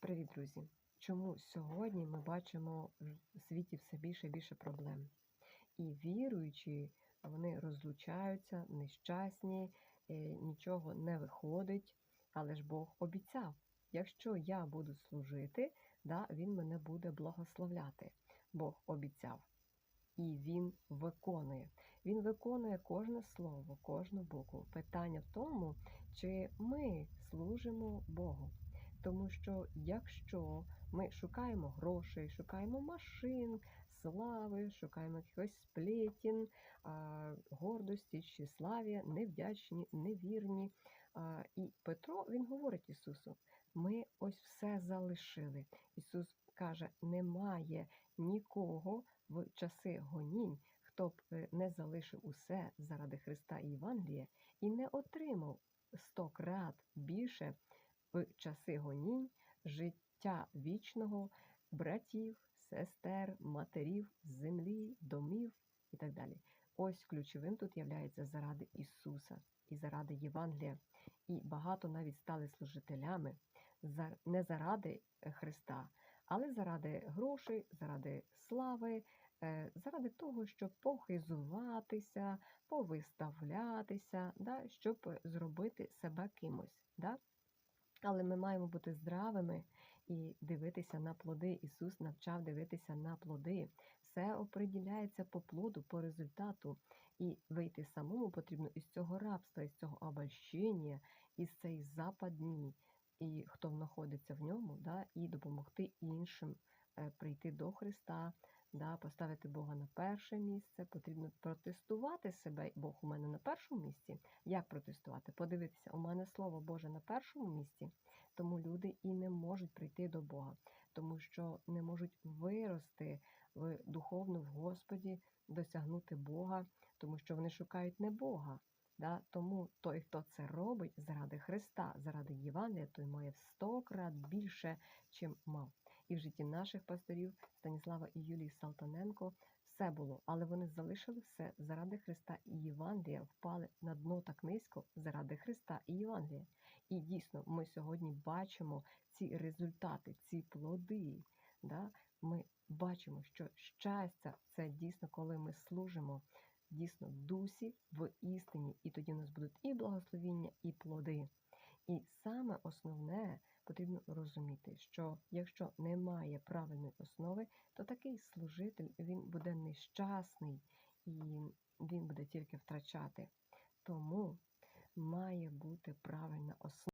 Привіт, друзі! Чому сьогодні ми бачимо в світі все більше і більше проблем? І віруючі, вони розлучаються, нещасні, е, нічого не виходить, але ж Бог обіцяв, якщо я буду служити, да, Він мене буде благословляти. Бог обіцяв. І Він виконує. Він виконує кожне слово, кожну букву. Питання в тому, чи ми служимо Богу. Тому що якщо ми шукаємо грошей, шукаємо машин, слави, шукаємо якихось сплетін, гордості, тщеславія, невдячні, невірні. І Петро він говорить Ісусу: ми ось все залишили. Ісус каже: немає нікого в часи гонінь, хто б е, не залишив усе заради Христа і Євангелія і не отримав сто крат більше в часи гонінь життя вічного, братів, сестер, матерів, землі, домів і так далі. Ось ключовим тут являється заради Ісуса і заради Євангелія. І багато навіть стали служителями не заради Христа, але заради грошей, заради слави, е, заради того, щоб похизуватися, повиставлятися, да, щоб зробити себе кимось. Да? Але ми маємо бути здравими і дивитися на плоди. Ісус навчав дивитися на плоди. Все оприділяється по плоду, по результату. І вийти самому потрібно із цього рабства, із цього обольщення, із цієї западні, і хто знаходиться в ньому, да, і допомогти іншим е, прийти до Христа, да, поставити Бога на перше місце. Потрібно протестувати себе. Бог у мене на першому місці. Як протестувати? Подивитися, у мене Слово Боже на першому місці, тому люди і не можуть прийти до Бога, тому що не можуть вирости в духовну в Господі, досягнути Бога, тому що вони шукають не Бога. Да? Тому той, хто це робить заради Христа, заради Євангелія, той має в сто крат більше, чим мав. І в житті наших пасторів Станіслава і Юлії Салтаненко все було, але вони залишили все заради Христа і Євангелія, впали на дно так низько заради Христа і Євангелія. І дійсно, ми сьогодні бачимо ці результати, ці плоди. Да? Ми бачимо, що щастя це дійсно, коли ми служимо дійсно дусі, в істині, і тоді у нас будуть і благословіння, і плоди. І саме основне потрібно розуміти, що якщо немає правильної основи, то такий служитель він буде нещасний і він буде тільки втрачати. Тому має бути правильна основа.